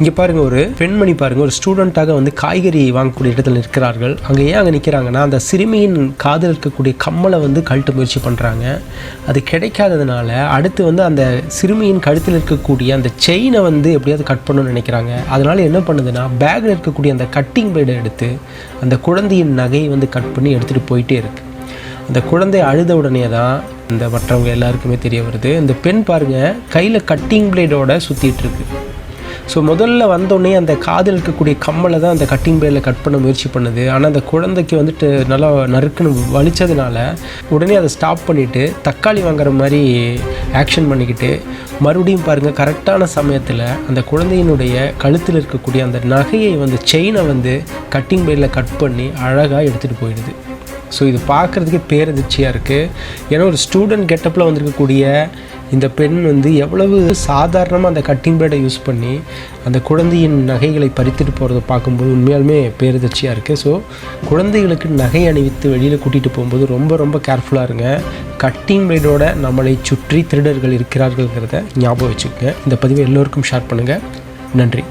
இங்கே பாருங்க ஒரு பெண்மணி பாருங்க ஒரு ஸ்டூடெண்ட்டாக வந்து காய்கறி வாங்கக்கூடிய இடத்துல நிற்கிறார்கள். அங்கே ஏன் அங்கே நிற்கிறாங்கன்னா அந்த சிறுமியின் காதில் இருக்கக்கூடிய கம்மலை வந்து கழட்டு முயற்சி பண்ணுறாங்க அது கிடைக்காததுனால அடுத்து வந்து அந்த சிறுமியின் கழுத்தில் இருக்கக்கூடிய அந்த செயினை வந்து எப்படியாவது கட் பண்ணணும்னு நினைக்கிறாங்க. அதனால என்ன பண்ணுதுன்னா பேக்கில் இருக்கக்கூடிய அந்த கட்டிங் பிளேடை எடுத்து அந்த குழந்தையின் நகையை வந்து கட் பண்ணி எடுத்துகிட்டு போயிட்டே இருக்கு. அந்த குழந்தை அழுத உடனே தான் இந்த மற்றவங்க எல்லாருக்குமே தெரிய வருது. இந்த பெண் பாருங்க கையில் கட்டிங் பிளேடோட சுற்றிட்டு இருக்கு. ஸோ முதல்ல வந்தோடனே அந்த காதில் இருக்கக்கூடிய கம்மலை தான் அந்த கட்டிங் பிளேடில் கட் பண்ண முயற்சி பண்ணுது. ஆனால் அந்த குழந்தைக்கு வந்துட்டு நல்லா நறுக்குன்னு வலித்ததுனால உடனே அதை ஸ்டாப் பண்ணிவிட்டு தக்காளி வாங்குற மாதிரி ஆக்ஷன் பண்ணிக்கிட்டு மறுபடியும் பாருங்கள் கரெக்டான சமயத்தில் அந்த குழந்தையினுடைய கழுத்தில் இருக்கக்கூடிய அந்த நகையை வந்து செயினை வந்து கட்டிங் பிளேடில் கட் பண்ணி அழகாக எடுத்துகிட்டு போயிடுது. ஸோ இது பார்க்குறதுக்கே பேரதிர்ச்சியாக இருக்குது ஏன்னா ஒரு ஸ்டூடெண்ட் கெட்டப்பில் வந்திருக்கக்கூடிய இந்த பெண் வந்து எவ்வளவு சாதாரணமாக அந்த கட்டிங் பிளேடை யூஸ் பண்ணி அந்த குழந்தையின் நகைகளை பறித்துட்டு போகிறத பார்க்கும்போது உண்மையாலுமே பேரதிர்ச்சியாக இருக்குது ஸோ குழந்தைகளுக்கு நகை அணிவித்து வெளியில் கூட்டிகிட்டு போகும்போது ரொம்ப ரொம்ப கேர்ஃபுல்லாக இருங்க. கட்டிங் பிளேடோட நம்மளை சுற்றி திருடர்கள் இருக்கிறார்கள்ங்கிறத ஞாபகம் வச்சுக்கோங்க. இந்த பதிவை எல்லோருக்கும் ஷேர் பண்ணுங்கள் நன்றி.